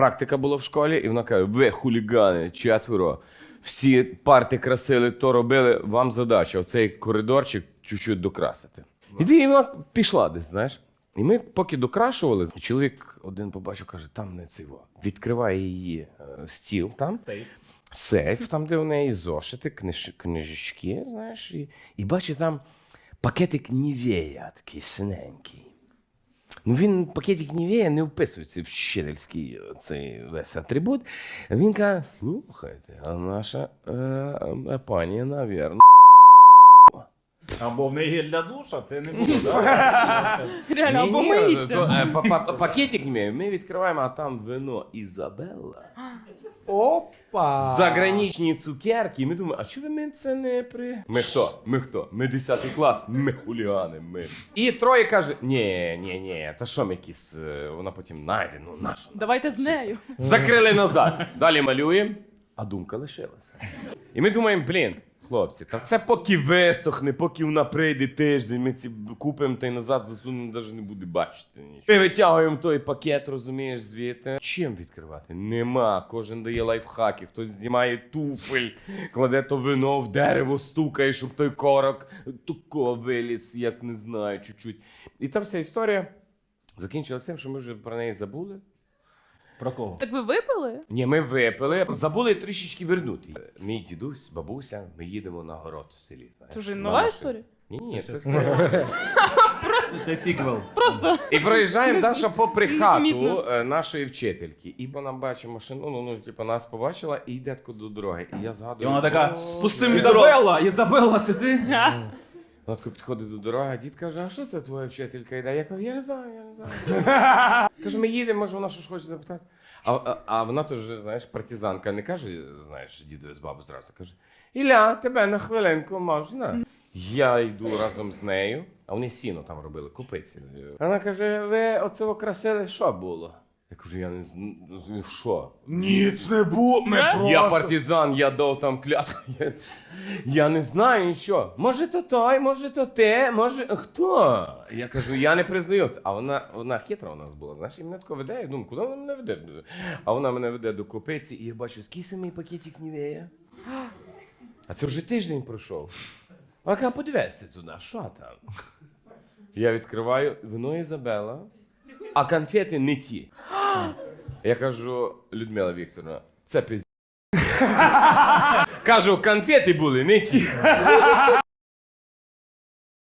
практика була в школі, і вона каже: ви хулігани, четверо, всі парти красили, то робили. Вам задача оцей коридорчик чуть-чуть докрасити. Іди, і вона пішла десь, знаєш. І ми поки докрашували, чоловік один побачив, каже, там не цього. Відкриває її е, стіл там. Сейф. Сейф, там, де в неї зошити, книж, книжечки, знаєш, і, і бачить там пакетик Нівея, такий синенький. Ну, він пакетик Нівея не вписується в щирельський цей весь атрибут. Він каже: слухайте, а наша е, е, пані, навірно. Або в неї для душа, це не буде. да? Реально, або Ні, миється. то, е, па- па- Пакетик Нівея, ми відкриваємо, а там вино Ізабелла. Опа! Заграничні цукерки. І ми думаємо, а чого ми це не при. Ми хто? Ми хто? Ми 10 клас, ми хулігани, ми. І троє каже: ні, ні, ні, та що ми якісь. е, Вона потім найде, ну нащо? Давайте з нею. Закрили назад. Далі малюємо, а думка лишилася. І ми думаємо, блін, хлопці, та це поки висохне, поки вона прийде тиждень, ми ці купимо та й назад засунемо, навіть не буде бачити нічого. Ми витягуємо той пакет, розумієш, звідти. Чим відкривати? Нема. Кожен дає лайфхаки, хтось знімає туфель, кладе то вино в дерево, стукає, щоб той корок туко виліз, як не знаю, чуть-чуть. І та вся історія закінчилася тим, що ми вже про неї забули. Про кого? Так ви випили? Ні, ми випили, забули трішечки вернути. Мій дідусь, бабуся, ми їдемо на город в селі. знаєш, Це вже нова історія? Ні, ні, це, Це це. Це сіквел. Просто І проїжджаємо Даша попри хату е, нашої вчительки. І вона бачить машину, ну, ну, типу, нас побачила і йде тако до дороги. І я І згадую. вона така, «О, спустим блін». Ізабелла, Ізабелла, сиди. Вона тако підходить до дороги, а дід каже, а що це твоя вчителька йде? Я кажу, я не знаю, я не знаю. Каже, ми їдемо, може вона щось хоче запитати. А, а, а вона теж, знаєш, партизанка не каже, знаєш, дідові з бабу зразу каже: Ілля, тебе на хвилинку можна? Я йду разом з нею, а вони сіно там робили, купиці. Вона каже: ви оце красили, що було? Я кажу, я не знаю, що? Ніц не було. Ми просто... Я партизан, я дав там клятву. Я, я не знаю нічого. Може, то той, може, то те, може. Хто? Я кажу, я не признаюся. А вона, вона хитра у нас була, знаєш, і мене тако веде, я думаю, куди вона мене веде? А вона мене веде до копиці, і я бачу, такий самий пакетик Нівея. А це вже тиждень пройшов. А яка подивися туди, що там? Я відкриваю вино Ізабела, а конфети не ті. Я кажу, Людмила Вікторовна, це пізд... Кажу, конфети були не ті.